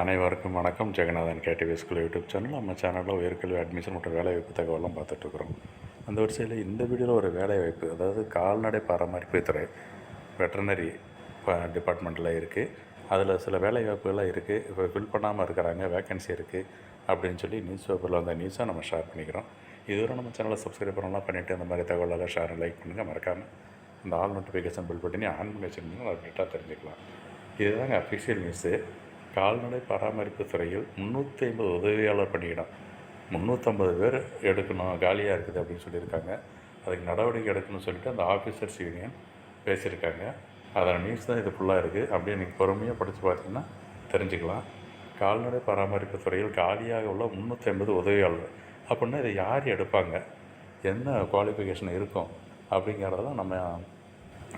அனைவருக்கும் வணக்கம். Jeganathan KTV school YouTube channel. நம்ம சேனலில் உயர்கல்வி அட்மிஷன் மற்றும் வேலைவாய்ப்பு தகவலாம் பார்த்துட்ருக்குறோம். அந்த வரிசையில் இந்த வீடியோவில் ஒரு வேலைவாய்ப்பு அதாவது கால்நடை பராமரிப்பு துறை வெட்டர்னரி டிபார்ட்மெண்ட்டில் இருக்குது அதில் சில வேலைவாய்ப்புகள்லாம் இருக்குது இப்போ ஃபில் பண்ணாமல் இருக்கிறாங்க வேகன்சி இருக்குது அப்படின்னு சொல்லி நியூஸ் பேப்பரில் வந்த நியூஸாக நம்ம ஷேர் பண்ணிக்கிறோம். இதுவரை நம்ம சேனலை சப்ஸ்கிரைப் பண்ணலாம் பண்ணிவிட்டு அந்த மாதிரி தகவலெல்லாம் ஷேர் லைக் பண்ணுங்கள் மறக்காமல் அந்த ஆல் நோட்டிஃபிகேஷன் பில் பண்ணி ஆன் பண்ணி வச்சுருந்தீங்கன்னா அதை தெரிஞ்சுக்கலாம். இதுதாங்க அஃபிஷியல் நியூஸு கால்நடை பராமரிப்பு துறையில் முந்நூற்றி ஐம்பது உதவியாளர் பணியிடம். முந்நூற்றம்பது பேர் எடுக்கணும் காலியாக இருக்குது அப்படின்னு சொல்லியிருக்காங்க. அதுக்கு நடவடிக்கை எடுக்கணும்னு சொல்லிட்டு அந்த ஆஃபீஸர்ஸ் யூனியன் பேசியிருக்காங்க. அதோட நியூஸ் தான் இது ஃபுல்லாக இருக்குது அப்படியே நீங்கள் பொறுமையாக படித்து பார்த்தீங்கன்னா தெரிஞ்சுக்கலாம். கால்நடை பராமரிப்பு துறையில் காலியாக உள்ள முந்நூற்றி ஐம்பது உதவியாளர் அப்படின்னா இதை யார் எடுப்பாங்க? என்ன குவாலிஃபிகேஷன் இருக்கும்? அப்படிங்கிறதெல்லாம் நம்ம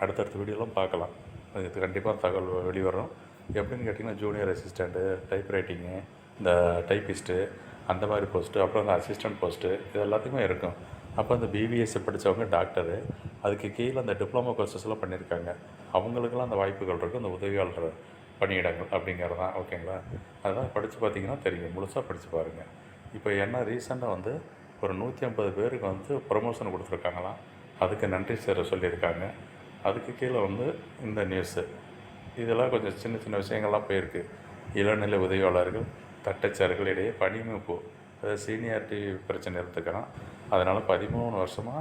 அடுத்தடுத்த வீடியோலாம் பார்க்கலாம். இது கண்டிப்பாக தகவல் வெளிவரும். எப்படின்னு கேட்டிங்கன்னா ஜூனியர் அசிஸ்டண்ட்டு டைப் ரைட்டிங்கு இந்த டைப்பிஸ்ட்டு அந்த மாதிரி போஸ்ட்டு அப்புறம் அந்த அசிஸ்டன்ட் போஸ்ட்டு இது எல்லாத்துக்குமே இருக்கும். அப்போ அந்த பிபிஎஸ்சி படித்தவங்க டாக்டரு அதுக்கு கீழே அந்த டிப்ளமோ கோர்சஸ்லாம் பண்ணியிருக்காங்க. அவங்களுக்கெல்லாம் அந்த வாய்ப்புகள் இருக்கும் அந்த உதவியாளர் பணியிடங்கள் அப்படிங்கிறது தான் ஓகேங்களா அதெல்லாம் படித்து பார்த்தீங்கன்னா தெரியும் முழுசாக படித்து பாருங்கள் இப்போ என்ன ரீசெண்டாக வந்து ஒரு நூற்றி ஐம்பது பேருக்கு வந்து ப்ரொமோஷன் கொடுத்துருக்காங்களாம். அதுக்கு நன்றி சார் சொல்லியிருக்காங்க. அதுக்கு கீழே வந்து இந்த நியூஸு இதெல்லாம் கொஞ்சம் சின்ன சின்ன விஷயங்கள்லாம் போயிருக்கு. இளநிலை உதவியாளர்கள் தட்டச்சார்கள் இடையே பணிமூப்பு அதாவது சீனியாரிட்டி பிரச்சனை இருந்துக்கலாம் அதனால் பதிமூணு வருஷமாக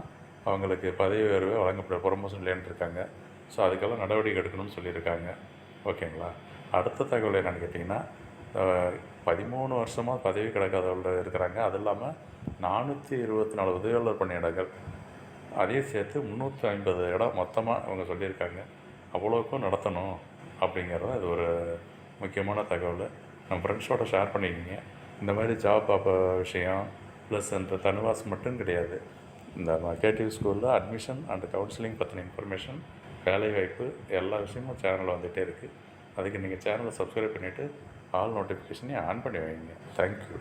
அவங்களுக்கு பதவி உயர்வு வழங்கப்பட ப்ரொமோஷன் இல்லைன்ட்டுருக்காங்க ஸோ அதுக்கெல்லாம் நடவடிக்கை எடுக்கணும்னு சொல்லியிருக்காங்க. ஓகேங்களா? அடுத்த தகவல் என்னென்னு கேட்டிங்கன்னா பதிமூணு வருஷமாக பதவி கிடக்காதவர்கள் இருக்கிறாங்க. அது இல்லாமல் நானூற்றி இருபத்தி நாலு உதவியாளர் பணியிடங்கள். அதையும் சேர்த்து முந்நூற்றி ஐம்பது இடம் மொத்தமாக அவங்க சொல்லியிருக்காங்க. அவ்வளோக்கும் நடத்தணும் அப்படிங்கிறது இது ஒரு முக்கியமான தகவல். நம்ம ஃப்ரெண்ட்ஸோட ஷேர் பண்ணிக்கிங்க. இந்த மாதிரி ஜாப் அப்போ விஷயம் ப்ளஸ் இந்த தனுவாஸ் மட்டும் கிடையாது. இந்த கேடிவ் ஸ்கூலில் அட்மிஷன் அண்ட் கவுன்சிலிங் பற்றின இன்ஃபர்மேஷன் வேலைவாய்ப்பு எல்லா விஷயமும் சேனலில் வந்துகிட்டே இருக்குது அதுக்கு நீங்கள் சேனலை சப்ஸ்கிரைப் பண்ணிவிட்டு ஆல் நோட்டிஃபிகேஷனையும் ஆன் பண்ணி வைங்க. தேங்க்யூ